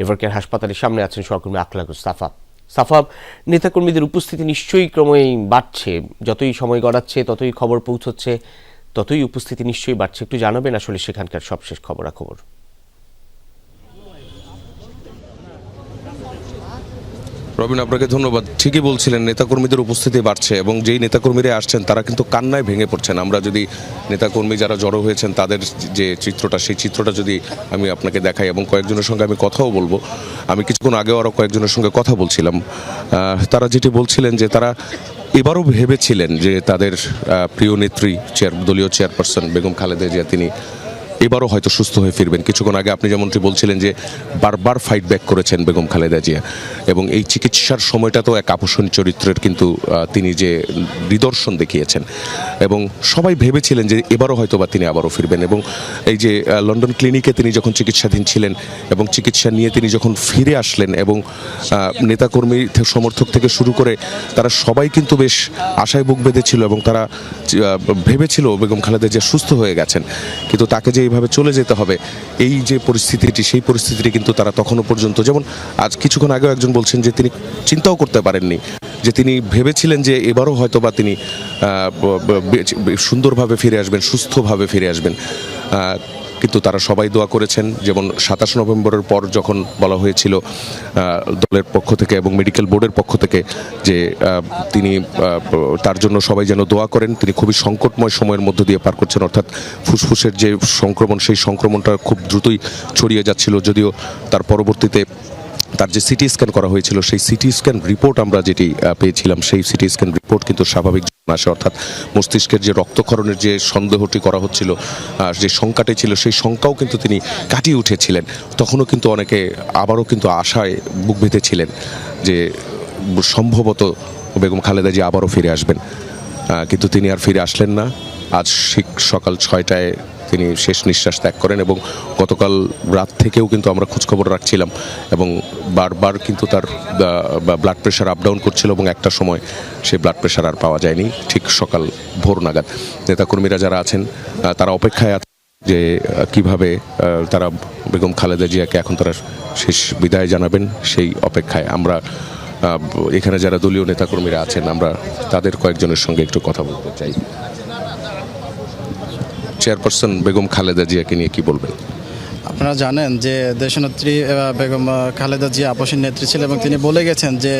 এভারকেয়ার হাসপাতালের সামনে আছেন সহকর্মী আখলাকুর সাফা সাফা নেতাকর্মীদের উপস্থিতি নিশ্চয়ই ক্রমেই বাড়ছে। যতই সময় গড়াচ্ছে, ততই খবর পৌঁছচ্ছে, ততই উপস্থিতি নিশ্চয়ই বাড়ছে। একটু জানাবেন আসলে সেখানকার সবশেষ খবরাখবর। রবিন, আপনাকে ধন্যবাদ। ঠিকই বলছিলেন, নেতাকর্মীদের উপস্থিতি বাড়ছে এবং যেই নেতাকর্মীরা আসছেন, তারা কিন্তু কান্নায় ভেঙে পড়ছেন। আমরা যদি নেতাকর্মী যারা জড়ো হয়েছেন, তাদের যে চিত্রটা, সেই চিত্রটা যদি আমি আপনাকে দেখাই এবং কয়েকজনের সঙ্গে আমি কথাও বলব। আমি কিছুক্ষণ আগেও আরও কয়েকজনের সঙ্গে কথা বলছিলাম। তারা যেটি বলছিলেন যে, তারা এবারও ভেবেছিলেন যে, তাদের প্রিয় নেত্রী, চেয়ার, দলীয় চেয়ারপারসন বেগম খালেদা জিয়া, তিনি এবারও হয়তো সুস্থ হয়ে ফিরবেন। কিছুক্ষণ আগে আপনি যেমনটি বলছিলেন যে বারবার ফাইট ব্যাক করেছেন বেগম খালেদা জিয়া। এবং এই চিকিৎসার সময়টাতেও এক আকর্ষণীয় চরিত্রের কিন্তু তিনি যে নিদর্শন দেখিয়েছেন। এবং সবাই ভেবেছিলেন যে এবারও হয়তো বা তিনি আবারও ফিরবেন। এবং এই যে লন্ডন ক্লিনিকে তিনি যখন চিকিৎসাধীন ছিলেন এবং চিকিৎসা নিয়ে তিনি যখন ফিরে আসলেন এবং নেতাকর্মী সমর্থক থেকে শুরু করে তারা সবাই কিন্তু বেশ আশায় বুক বেঁধেছিল এবং তারা ভেবেছিল বেগম খালেদা জিয়া সুস্থ হয়ে গেছেন। কিন্তু তাকে যে এইভাবে চলে যেতে হবে। এই যে পরিস্থিতিটি, সেই পরিস্থিতিটি কিন্তু তারা তখনও পর্যন্ত, যেমন আজ কিছুক্ষণ আগেও একজন বলছেন যে তিনি চিন্তাও করতে পারেননি, যে তিনি ভেবেছিলেন যে এবারও হয়তো বা তিনি সুন্দরভাবে ফিরে আসবেন, সুস্থভাবে ফিরে আসবেন। কিন্তু তারা সবাই দোয়া করেছেন। যেমন সাতাশ নভেম্বরের পর যখন বলা হয়েছিল দলের পক্ষ থেকে এবং মেডিকেল বোর্ডের পক্ষ থেকে যে তিনি তার জন্য সবাই যেন দোয়া করেন। তিনি খুবই সংকটময় সময়ের মধ্য দিয়ে পার করছেন। অর্থাৎ ফুসফুসের যে সংক্রমণ, সেই সংক্রমণটা খুব দ্রুতই ছড়িয়ে যাচ্ছিল। যদিও তার পরবর্তীতে তার যে সিটি স্ক্যান করা হয়েছিল, সেই সিটি স্ক্যান রিপোর্ট আমরা যেটি পেয়েছিলাম, সেই সিটি স্ক্যান রিপোর্ট কিন্তু স্বাভাবিক আসে অর্থাৎ মস্তিষ্কের যে রক্তক্ষরণের যে সন্দেহটি করা হচ্ছিল, আর যে শঙ্কাটি ছিল, সেই শঙ্কাও কিন্তু তিনি কাটিয়ে উঠেছিলেন। তখনও কিন্তু অনেকে আবারও কিন্তু আশায় বুক বেঁধেছিলেন যে সম্ভবত বেগম খালেদা জি আবারও ফিরে আসবেন। কিন্তু তিনি আর ফিরে আসলেন না। আজ সকাল ছয়টায় তিনি শেষ নিঃশ্বাস ত্যাগ করেন এবং গতকাল রাত থেকেও কিন্তু আমরা খোঁজখবর রাখছিলাম এবং বারবার কিন্তু তার ব্লাড প্রেশার আপ ডাউন করছিল এবং একটা সময় সেই ব্লাড প্রেশার আর পাওয়া যায়নি, ঠিক সকাল ভোর নাগাদ। নেতাকর্মীরা যারা আছেন তারা অপেক্ষায় আছে যে কীভাবে তারা বেগম খালেদা জিয়াকে এখন তারা শেষ বিদায় জানাবেন সেই অপেক্ষায় আমরা এখানে যারা দলীয় নেতাকর্মীরা আছেন, আমরা তাদের কয়েকজনের সঙ্গে একটু কথা বলতে চাই। চেয়ারপারসন বেগম খালেদা জিয়াকে নিয়ে কি বলবেন? আপনারা জানেন যে দেশনেত্রী বেগম খালেদা জিয়া আপসীর নেত্রী ছিলেন এবং তিনি বলে গেছেন যে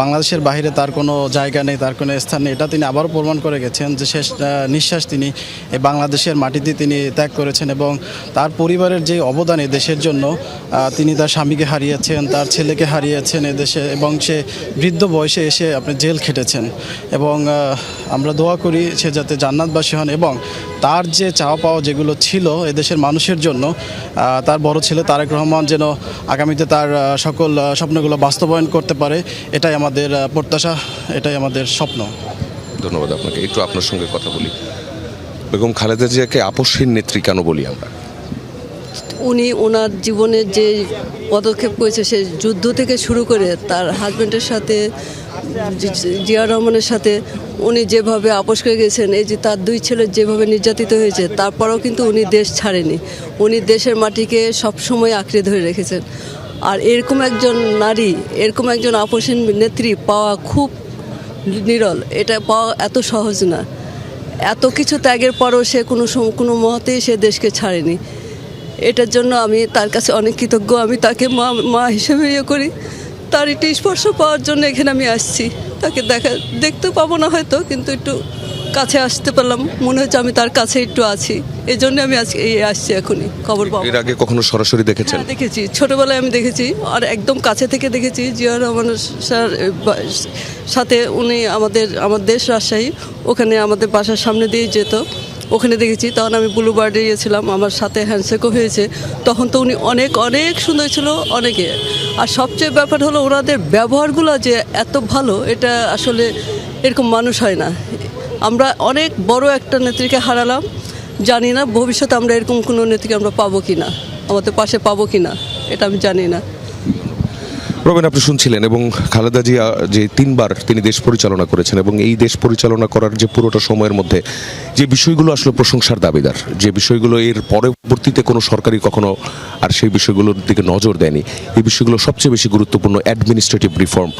বাংলাদেশের বাইরে তার কোনো জায়গা নেই, তার কোনো স্থান নেই। এটা তিনি আবারও প্রমাণ করে গেছেন যে শেষ নিঃশ্বাস তিনি এই বাংলাদেশের মাটিতে তিনি ত্যাগ করেছেন এবং তার পরিবারের যে অবদান এই দেশের জন্য তিনি তার স্বামীকে হারিয়েছেন, তার ছেলেকে হারিয়েছেন এদেশে এবং সে বৃদ্ধ বয়সে এসে আপনি জেল খেটেছেন। এবং আমরা দোয়া করি সে যাতে জান্নাতবাসী হন এবং তার যে চাওয়া পাওয়া যেগুলো ছিল এদেশের মানুষের জন্য তার বড় ছেলে তারেক রহমান যেন আগামীতে তার সকল স্বপ্নগুলো বাস্তবায়ন করতে পারে এটাই আমাদের প্রত্যাশা এটাই আমাদের স্বপ্ন। ধন্যবাদ আপনাকে। একটু আপনার সঙ্গে কথা বলি। বেগম খালেদা জিয়াকে আপসহীন নেত্রী কেন বলি আমরা? উনি ওনার জীবনের যে পদক্ষেপ করেছে সে যুদ্ধ থেকে শুরু করে তার হাজব্যান্ডের সাথে জিয়া রহমানের সাথে উনি যেভাবে আপোষ করে গেছেন এই যে তার দুই ছেলে যেভাবে নির্যাতিত হয়েছে তারপরেও কিন্তু উনি দেশ ছাড়েনি। উনি দেশের মাটিকে সবসময় আঁকড়ে ধরে রেখেছেন। আর এরকম একজন নারী এরকম একজন আপোষহীন নেত্রী পাওয়া খুব নিরল। এটা পাওয়া এত সহজ না। এত কিছু ত্যাগের পরও সে কোনো কোনো মতেই সে দেশকে ছাড়েনি। এটার জন্য আমি তার কাছে অনেক কৃতজ্ঞ। আমি তাকে মা মা হিসেবে ইয়ে করি। তার একটু স্পর্শ পাওয়ার জন্য এখানে আমি আসছি। তাকে দেখা দেখতে পাবো না হয়তো কিন্তু একটু কাছে আসতে পারলাম। মনে হচ্ছে আমি তার কাছে একটু আছি। এই জন্য আমি আজকে এই আসছি এখনই। খবর পাবো। এর আগে কখনো সরাসরি দেখেছেন? হ্যাঁ, দেখেছি। ছোটবেলায় আমি দেখেছি। আর একদম কাছে থেকে দেখেছি জিয়া রহমান স্যার সাথে উনি আমাদের আমার দেশ রাজশাহী। ওখানে আমাদের বাসার সামনে দিয়ে যেত। ওখানে দেখেছি, তখন আমি ব্লু বার্ডে গিয়েছিলাম, আমার সাথে হ্যান্ডশেকও হয়েছে। তখন তো উনি অনেক অনেক সুন্দর ছিল, অনেকে। আর সবচেয়ে ব্যাপার হলো ওনাদের ব্যবহারগুলো যে এত ভালো, এটা আসলে এরকম মানুষ হয় না। আমরা অনেক বড় একটা নেত্রীকে হারালাম, জানি না ভবিষ্যতে আমরা এরকম কোনো নেত্রীকে আমরা পাবো কি না আমাদের পাশে পাবো কি না এটা আমি জানি না। রবিন, আপনি শুনছিলেন এবং খালেদা জিয়া যে তিনবার তিনি দেশ পরিচালনা করেছেন এবং এই দেশ পরিচালনা করার যে পুরোটা সময়ের মধ্যে যে বিষয়গুলো আসলে প্রশংসার দাবিদার, যে বিষয়গুলো এর পরবর্তীতে কোনো সরকারি কখনো আর সেই বিষয়গুলোর দিকে নজর দেয়নি, এই বিষয়গুলো সবচেয়ে বেশি গুরুত্বপূর্ণ অ্যাডমিনিস্ট্রেটিভ রিফর্ম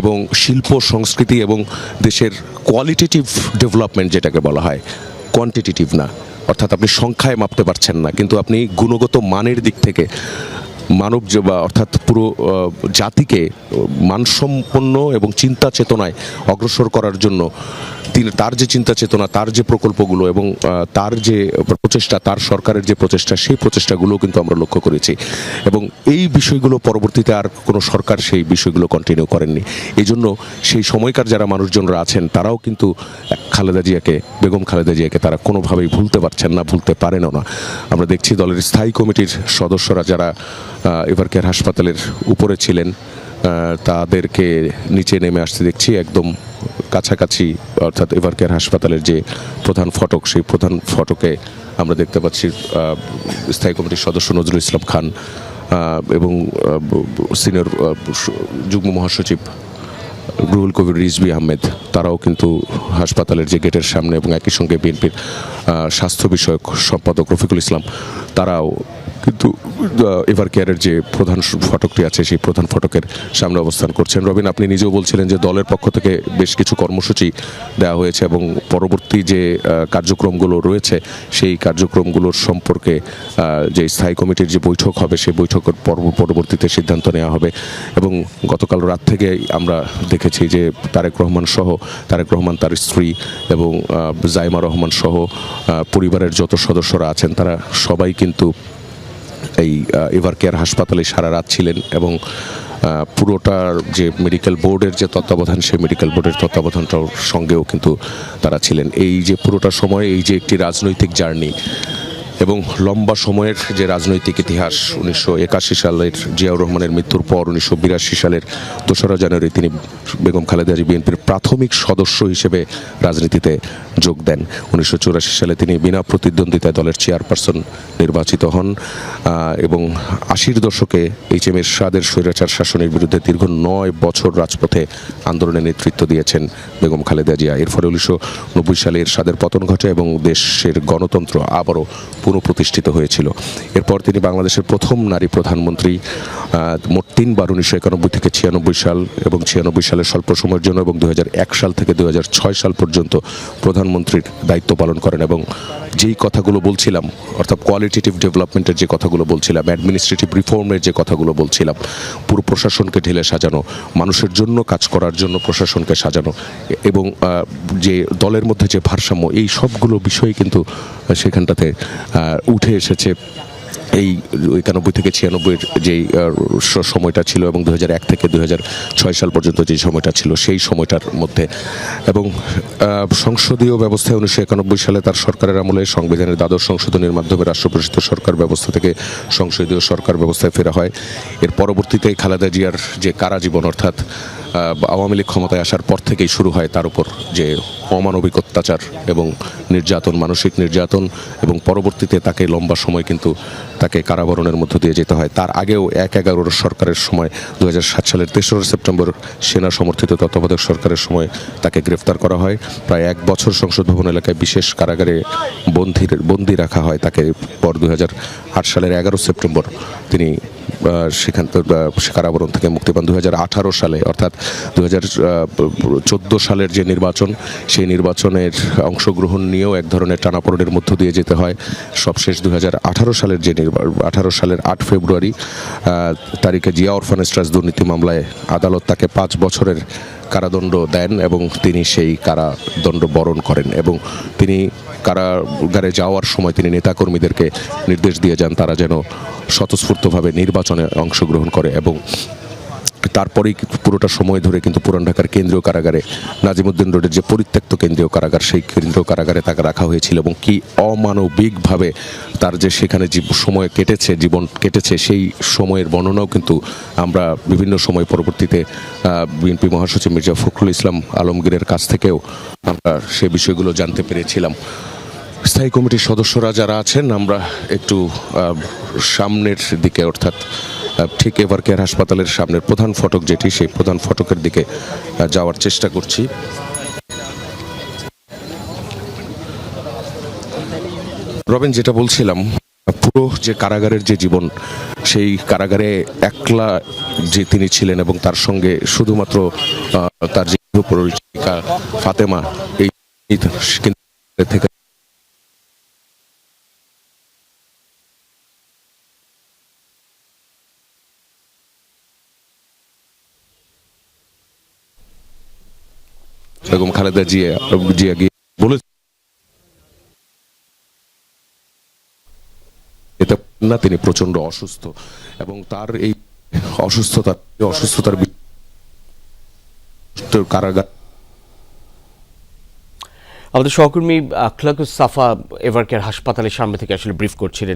এবং শিল্প, সংস্কৃতি এবং দেশের কোয়ালিটেটিভ ডেভেলপমেন্ট যেটাকে বলা হয় কোয়ান্টিটেটিভ না। অর্থাৎ আপনি সংখ্যায় মাপতে পারছেন না, কিন্তু আপনি গুণগত মানের দিক থেকে মানব বা অর্থাৎ পুরো জাতিকে মানসম্পন্ন এবং চিন্তা চেতনায় অগ্রসর করার জন্য তিনি তার যে চিন্তা চেতনা, তার যে প্রকল্পগুলো এবং তার যে প্রচেষ্টা, তার সরকারের যে প্রচেষ্টা, সেই প্রচেষ্টাগুলো কিন্তু আমরা লক্ষ্য করেছি। এবং এই বিষয়গুলো পরবর্তীতে আর কোনো সরকার সেই বিষয়গুলো কন্টিনিউ করেননি। এই জন্য সেই সময়কার যারা মানুষজনরা আছেন, তারাও কিন্তু খালেদা জিয়াকে, বেগম খালেদা জিয়াকে তারা কোনোভাবেই ভুলতে পারছেন না, ভুলতে পারেনও না। আমরা দেখছি দলের স্থায়ী কমিটির সদস্যরা যারা কেয়ার হাসপাতালের উপরে ছিলেন তাদেরকে নিচে নেমে আসতে দেখছি, একদম কাছাকাছি, অর্থাৎ এভার কেয়ার হাসপাতালের যে প্রধান ফটক, সেই প্রধান ফটকে আমরা দেখতে পাচ্ছি স্থায়ী কমিটির সদস্য নজরুল ইসলাম খান এবং সিনিয়র যুগ্ম মহাসচিব রুহুল কবির রিজবি আহমেদ, তারাও কিন্তু হাসপাতালের যে গেটের সামনে এবং একই সঙ্গে বিএনপির স্বাস্থ্য বিষয়ক সম্পাদক রফিকুল ইসলাম, তারাও কিন্তু এভার কেয়ারের যে প্রধান ফটকটি আছে, সেই প্রধান ফটকের সামনে অবস্থান করছেন। রবিন, আপনি নিজেও বলছিলেন যে দলের পক্ষ থেকে বেশ কিছু কর্মসূচি দেওয়া হয়েছে এবং পরবর্তী যে কার্যক্রমগুলো রয়েছে, সেই কার্যক্রমগুলোর সম্পর্কে যে স্থায়ী কমিটির যে বৈঠক হবে, সেই বৈঠকের পর্ব- পরবর্তীতে সিদ্ধান্ত নেওয়া হবে। এবং গতকাল রাত থেকে আমরা দেখেছি যে তারেক রহমান সহ, তারেক রহমান তার স্ত্রী এবং জাইমা রহমান সহ পরিবারের যত সদস্যরা আছেন, তারা সবাই কিন্তু এই এভার কেয়ার হাসপাতালে সারা রাত ছিলেন এবং পুরোটার যে মেডিকেল বোর্ডের যে তত্ত্বাবধান, সেই মেডিকেল বোর্ডের তত্ত্বাবধানটার সঙ্গেও কিন্তু তারা ছিলেন। এই যে পুরোটা সময়, এই যে একটি রাজনৈতিক জার্নি এবং লম্বা সময়ের যে রাজনৈতিক ইতিহাস, উনিশশো একাশি সালের জিয়াউর রহমানের মৃত্যুর পর উনিশশো বিরাশি সালের দোসরা জানুয়ারি তিনি বেগম খালেদা জিয়া বিএনপির প্রাথমিক সদস্য হিসেবে রাজনীতিতে যোগ দেন। উনিশশো চুরাশি সালে তিনি বিনা প্রতিদ্বন্দ্বিতায় দলের চেয়ারপারসন নির্বাচিত হন এবং আশির দশকে এইচ এম এরশাদের স্বৈরাচার শাসনের বিরুদ্ধে দীর্ঘ নয় বছর রাজপথে আন্দোলনে নেতৃত্ব দিয়েছেন বেগম খালেদা জিয়া। এর ফলে উনিশশো নব্বই সালে এরশাদের পতন ঘটে এবং দেশের গণতন্ত্র আবারও পুনঃপ্রতিষ্ঠিত হয়েছিল। এরপর তিনি বাংলাদেশের প্রথম নারী প্রধানমন্ত্রী মোট তিনবার উনিশশো একানব্বই থেকে ছিয়ানব্বই সাল এবং ছিয়ানব্বই সালের স্বল্প সময়ের জন্য এবং দু হাজার এক সাল থেকে দু হাজার ছয় সাল পর্যন্ত প্রধানমন্ত্রীর দায়িত্ব পালন করেন এবং যেই কথাগুলো বলছিলাম, অর্থাৎ কোয়ালিটেটিভ ডেভেলপমেন্টের যে কথাগুলো বলছিলাম অ্যাডমিনিস্ট্রেটিভ রিফর্মের যে কথাগুলো বলছিলাম, পুরো প্রশাসনকে ঢেলে সাজানো, মানুষের জন্য কাজ করার জন্য প্রশাসনকে সাজানো, এবং যে দলের মধ্যে যে ভারসাম্য, এই সবগুলো বিষয় কিন্তু সেখানটাতে উঠে এসেছে। এই একানব্বই থেকে ছিয়ানব্বইয়ের যেই সময়টা ছিল এবং দু এক থেকে দু ছয় সাল পর্যন্ত যে সময়টা ছিল, সেই সময়টার মধ্যে। এবং সংসদীয় ব্যবস্থায় উনিশশো একানব্বই সালে তার সরকারের আমলে সংবিধানের দ্বাদশ সংশোধনের মাধ্যমে রাষ্ট্রপ্রতিষ্ঠিত সরকার ব্যবস্থা থেকে সংসদীয় সরকার ব্যবস্থায় ফেরা হয়। এর পরবর্তীতে খালেদা জিয়ার যে কারা জীবন অর্থাৎ আওয়ামী লীগ ক্ষমতায় আসার পর থেকেই শুরু হয় তার উপর যে অমানবিক অত্যাচার এবং নির্যাতন, মানসিক নির্যাতন এবং পরবর্তীতে তাকে লম্বা সময় কিন্তু তাকে কারাবরণের মধ্য দিয়ে যেতে হয়। তার আগেও এক এগারোর সরকারের সময় দু হাজার সাত সালের তেসরা সেপ্টেম্বর সেনা সমর্থিত তত্ত্বাবধায়ক সরকারের সময় তাকে গ্রেফতার করা হয়। প্রায় এক বছর সংসদ ভবন এলাকায় বিশেষ কারাগারে বন্দির বন্দি রাখা হয়। তাকে পর দু হাজার আট সালের এগারো সেপ্টেম্বর তিনি সেখান কারাবরণ থেকে মুক্তি পান। দু হাজার আঠারো সালে, অর্থাৎ দু সালের যে নির্বাচন, সেই নির্বাচনের অংশগ্রহণ নিয়েও এক ধরনের টানাপোড়েনের মধ্য দিয়ে যেতে হয়। সবশেষ দু হাজার আঠারো সালের যে আঠারো সালের আট ফেব্রুয়ারি তারিখে জিয়া অরফানেস্ট্রাস দুর্নীতি মামলায় আদালত তাকে পাঁচ বছরের কারাদণ্ড দেন এবং তিনি সেই কারাদণ্ড বরণ করেন এবং তিনি কারাগারে যাওয়ার সময় তিনি নেতাকর্মীদেরকে নির্দেশ দিয়ে যান তারা যেন স্বতঃস্ফূর্তভাবে নির্বাচনে অংশগ্রহণ করে এবং তারপরেই পুরোটা সময় ধরে কিন্তু পুরান ঢাকার কেন্দ্রীয় কারাগারে, নাজিমুদ্দিন রোডের যে পরিত্যক্ত কেন্দ্রীয় কারাগার, সেই কেন্দ্রীয় কারাগারে তাকে রাখা হয়েছিল এবং কি অমানবিকভাবে তার যে সেখানে সময় কেটেছে, জীবন কেটেছে, সেই সময়ের বর্ণনাও কিন্তু আমরা বিভিন্ন সময় পরবর্তীতে বিএনপি মহাসচিব মির্জা ফখরুল ইসলাম আলমগীরের কাছ থেকেও আমরা সে বিষয়গুলো জানতে পেরেছিলাম। স্থায়ী কমিটির সদস্যরা যারা আছেন, আমরা একটু সামনের দিকে অর্থাৎ ঠিক এভার কেয়ার হাসপাতালের সামনের প্রধান ফটক যেটি, সেই প্রধান ফটকের দিকে যাওয়ার চেষ্টা করছি। রবিন, যেটা বলছিলাম, পুরো যে কারাগারের যে জীবন, সেই কারাগারে একলা যে তিনি ছিলেন এবং তার সঙ্গে শুধুমাত্র তার যে পরিচিকা ফাতেমা, এই থেকে বেগম খালেদা জিয়া জিয়া গিয়ে বলে না, তিনি প্রচণ্ড অসুস্থ। এবং তার এই অসুস্থতা অসুস্থতার কারাগার আমাদের সহকর্মী আখলাকুস সাফা এভারকেয়ার হাসপাতালের সামনে থেকে আসলে ব্রিফ করছিলেন।